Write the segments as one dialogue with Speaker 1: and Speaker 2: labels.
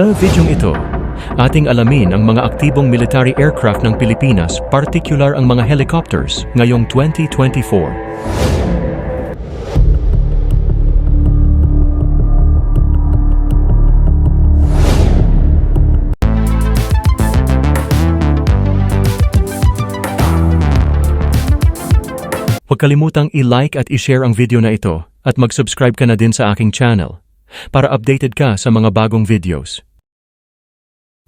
Speaker 1: Sa videong ito, ating alamin ang mga aktibong military aircraft ng Pilipinas, partikular ang mga helicopters ngayong 2024. Huwag kalimutang i-like at i-share ang video na ito at mag-subscribe ka na din sa aking channel para updated ka sa mga bagong videos.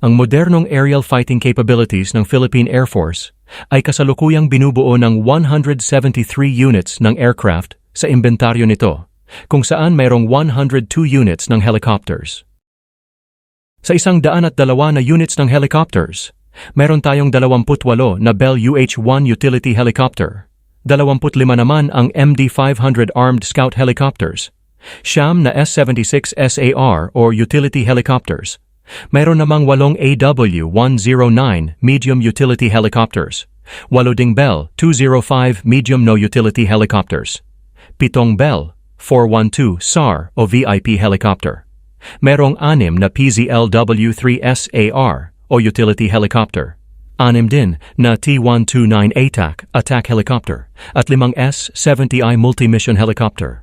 Speaker 1: Ang modernong aerial fighting capabilities ng Philippine Air Force ay kasalukuyang binubuo ng 173 units ng aircraft sa inventaryo nito, kung saan mayroong 102 units ng helicopters. Sa isang daan at dalawa na units ng helicopters, meron tayong 28 na Bell UH-1 utility helicopter, 25 naman ang MD-500 armed scout helicopters, siyam na S-76 SAR or utility helicopters, mayroon namang walong AW-109 medium utility helicopters, walo ding Bell 205 medium no utility helicopters, pitong Bell 412 SAR o VIP helicopter, merong anim na PZLW-3 SAR o utility helicopter, anim din na T-129 ATAC attack helicopter at limang S-70I multi-mission helicopter.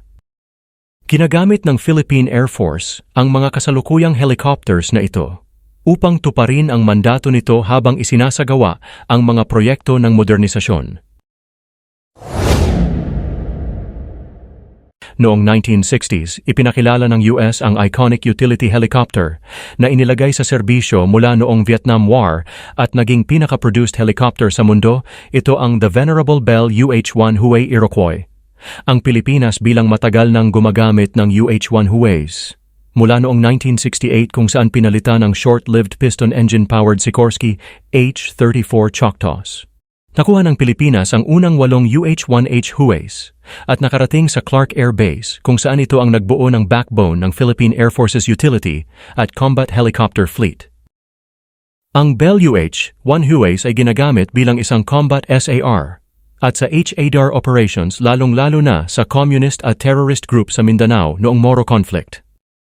Speaker 1: Ginagamit ng Philippine Air Force ang mga kasalukuyang helicopters na ito upang tuparin ang mandato nito habang isinasagawa ang mga proyekto ng modernisasyon. Noong 1960s, ipinakilala ng US ang iconic utility helicopter na inilagay sa serbisyo mula noong Vietnam War at naging pinaka-produced helicopter sa mundo, ito ang the Venerable Bell UH-1 Huey Iroquois. Ang Pilipinas bilang matagal nang gumagamit ng UH-1 Hueys. Mula noong 1968 kung saan pinalitan ang short-lived piston engine-powered Sikorsky H-34 Choctaws. Nakuha ng Pilipinas ang unang walong UH-1H Hueys at nakarating sa Clark Air Base kung saan ito ang nagbuo ng backbone ng Philippine Air Force's utility at combat helicopter fleet. Ang Bell UH-1 Hueys ay ginagamit bilang isang combat SAR at sa HADAR operations lalong-lalo na sa communist at terrorist group sa Mindanao noong Moro conflict.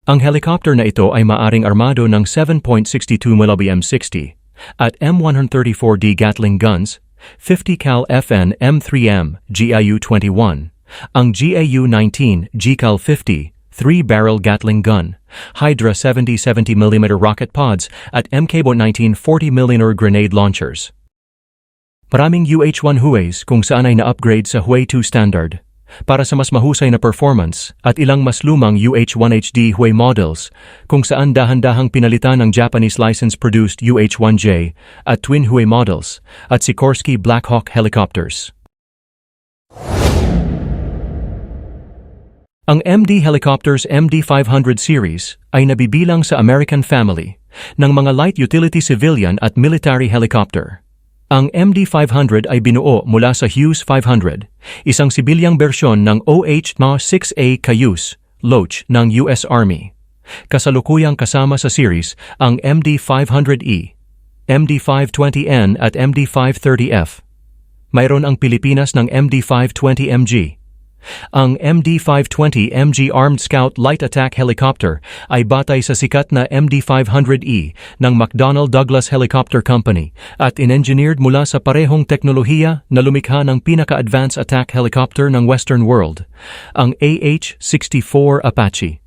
Speaker 1: Ang helicopter na ito ay maaring armado ng 7.62 mm 60 at M134D Gatling guns 50 cal FN M3M GIU-21, ang GIU-19 GCAL 50 3-barrel Gatling gun, Hydra 70 70mm rocket pods at MK-19 40mm grenade launchers. Maraming UH-1 Hueys kung saan ay na-upgrade sa Huey 2 standard para sa mas mahusay na performance at ilang mas lumang UH-1HD Huey models kung saan dahan-dahang pinalitan ng Japanese license-produced UH-1J at twin Huey models at Sikorsky Black Hawk helicopters. Ang MD Helicopters MD-500 series ay nabibilang sa American family ng mga light utility civilian at military helicopter. Ang MD-500 ay binuo mula sa Hughes 500, isang sibilyang bersyon ng OH-6A Cayuse, Loach ng US Army. Kasalukuyang kasama sa series ang MD-500E, MD-520N at MD-530F. Mayroon ang Pilipinas ng MD-520MG. Ang MD-520 MG Armed Scout Light Attack Helicopter ay batay sa sikat na MD-500E ng McDonnell Douglas Helicopter Company at inengineered mula sa parehong teknolohiya na lumikha ng pinaka-advanced attack helicopter ng Western world, ang AH-64 Apache.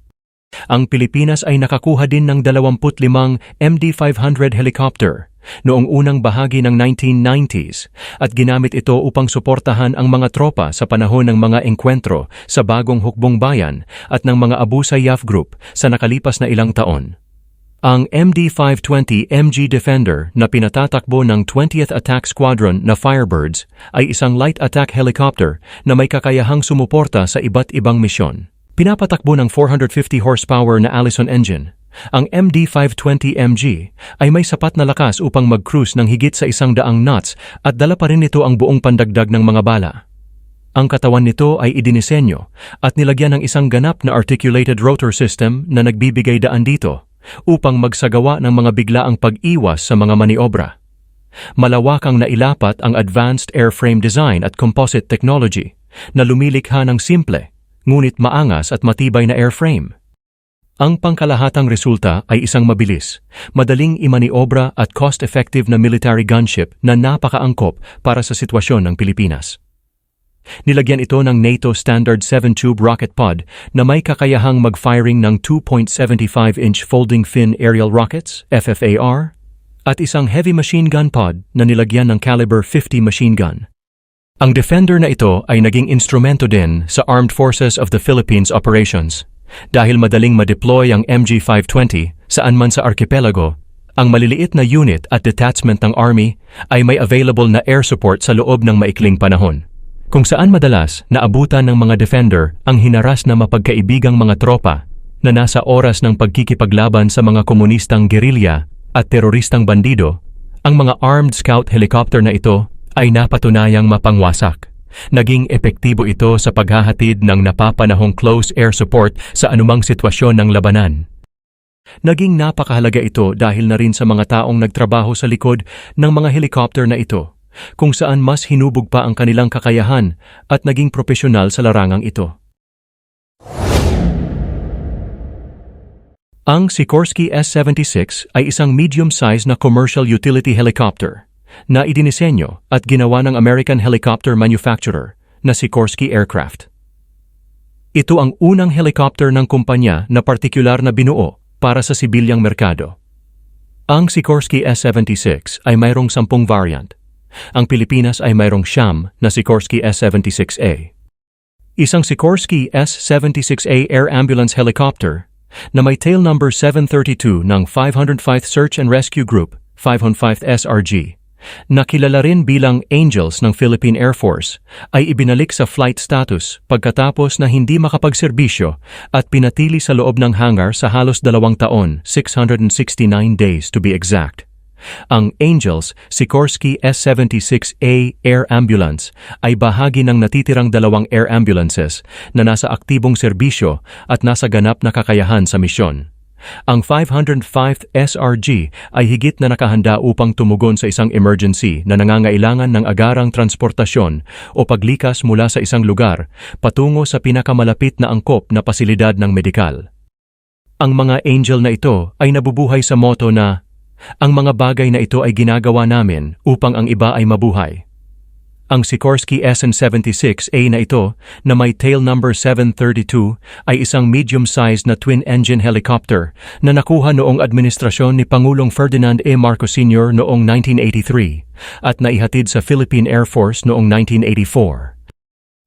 Speaker 1: Ang Pilipinas ay nakakuha din ng 25 MD-500 helicopter noong unang bahagi ng 1990s at ginamit ito upang suportahan ang mga tropa sa panahon ng mga engkwentro sa bagong hukbong bayan at ng mga Abu Sayyaf Group sa nakalipas na ilang taon. Ang MD-520 MG Defender na pinatatakbo ng 20th Attack Squadron na Firebirds ay isang light attack helicopter na may kakayahang sumuporta sa iba't ibang misyon. Pinapatakbo ng 450 horsepower na Allison engine. Ang MD-520MG ay may sapat na lakas upang mag-cruise ng higit sa isang daang knots at dala pa rin ito ang buong pandagdag ng mga bala. Ang katawan nito ay idinisenyo at nilagyan ng isang ganap na articulated rotor system na nagbibigay daan dito upang magsagawa ng mga biglaang pag-iwas sa mga maniobra. Malawakang nailapat ang advanced airframe design at composite technology na lumilikha ng simple ngunit maangas at matibay na airframe. Ang pangkalahatang resulta ay isang mabilis, madaling imaniobra at cost-effective na military gunship na napakaangkop para sa sitwasyon ng Pilipinas. Nilagyan ito ng NATO Standard 7-tube rocket pod na may kakayahang mag-firing ng 2.75-inch folding fin aerial rockets, FFAR, at isang heavy machine gun pod na nilagyan ng caliber 50 machine gun. Ang Defender na ito ay naging instrumento din sa Armed Forces of the Philippines operations dahil madaling ma-deploy ang MG520 saan man sa archipelago. Ang maliliit na unit at detachment ng Army ay may available na air support sa loob ng maikling panahon. Kung saan madalas naabutan ng mga Defender ang hinaras na mapagkaibigang mga tropa na nasa oras ng pagkikipaglaban sa mga komunistang gerilya at teroristang bandido, ang mga armed scout helicopter na ito ay napatunayang mapangwasak. Naging epektibo ito sa paghahatid ng napapanahong close air support sa anumang sitwasyon ng labanan. Naging napakahalaga ito dahil na rin sa mga taong nagtrabaho sa likod ng mga helicopter na ito, kung saan mas hinubog pa ang kanilang kakayahan at naging propesyonal sa larangang ito. Ang Sikorsky S-76 ay isang medium-size na commercial utility helicopter na idinisenyo at ginawa ng American helicopter manufacturer na Sikorsky Aircraft. Ito ang unang helicopter ng kumpanya na partikular na binuo para sa sibilyang merkado. Ang Sikorsky S-76 ay mayroong sampung variant. Ang Pilipinas ay mayroong siyam na Sikorsky S-76A. Isang Sikorsky S-76A Air Ambulance Helicopter na may tail number 732 ng 505th Search and Rescue Group, 505th SRG, na kilala rin bilang Angels ng Philippine Air Force, ay ibinalik sa flight status pagkatapos na hindi makapagserbisyo at pinatili sa loob ng hangar sa halos dalawang taon, 669 days to be exact. Ang Angels Sikorsky S-76A Air Ambulance ay bahagi ng natitirang dalawang air ambulances na nasa aktibong serbisyo at nasa ganap na kakayahan sa misyon. Ang 505th SRG ay higit na nakahanda upang tumugon sa isang emergency na nangangailangan ng agarang transportasyon o paglikas mula sa isang lugar patungo sa pinakamalapit na angkop na pasilidad ng medikal. Ang mga angel na ito ay nabubuhay sa moto na, ang mga bagay na ito ay ginagawa namin upang ang iba ay mabuhay. Ang Sikorsky SN-76A na ito na may tail number 732 ay isang medium-sized na twin-engine helicopter na nakuha noong administrasyon ni Pangulong Ferdinand A. Marcos Sr. noong 1983 at naihatid sa Philippine Air Force noong 1984.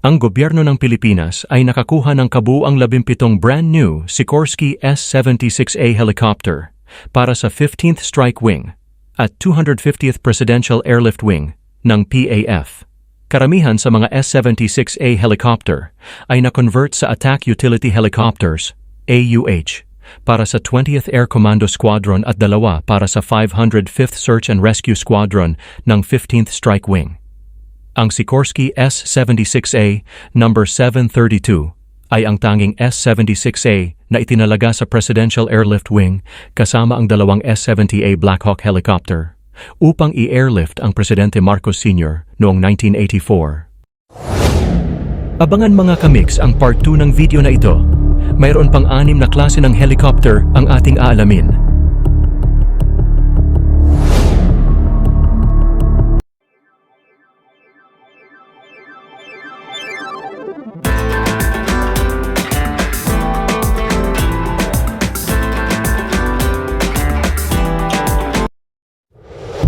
Speaker 1: Ang gobyerno ng Pilipinas ay nakakuha ng kabuang 17 brand new Sikorsky S-76A helicopter para sa 15th Strike Wing at 250th Presidential Airlift Wing ng PAF. Karamihan sa mga S-76A helicopter ay na-convert sa Attack Utility Helicopters, AUH, para sa 20th Air Commando Squadron at dalawa para sa 505th Search and Rescue Squadron ng 15th Strike Wing. Ang Sikorsky S-76A number 732 ay ang tanging S-76A na itinalaga sa Presidential Airlift Wing kasama ang dalawang S-70A Black Hawk helicopter upang i-airlift ang Presidente Marcos Sr. noong 1984. Abangan mga kamix ang part 2 ng video na ito. Mayroon pang anim na klase ng helicopter ang ating aalamin.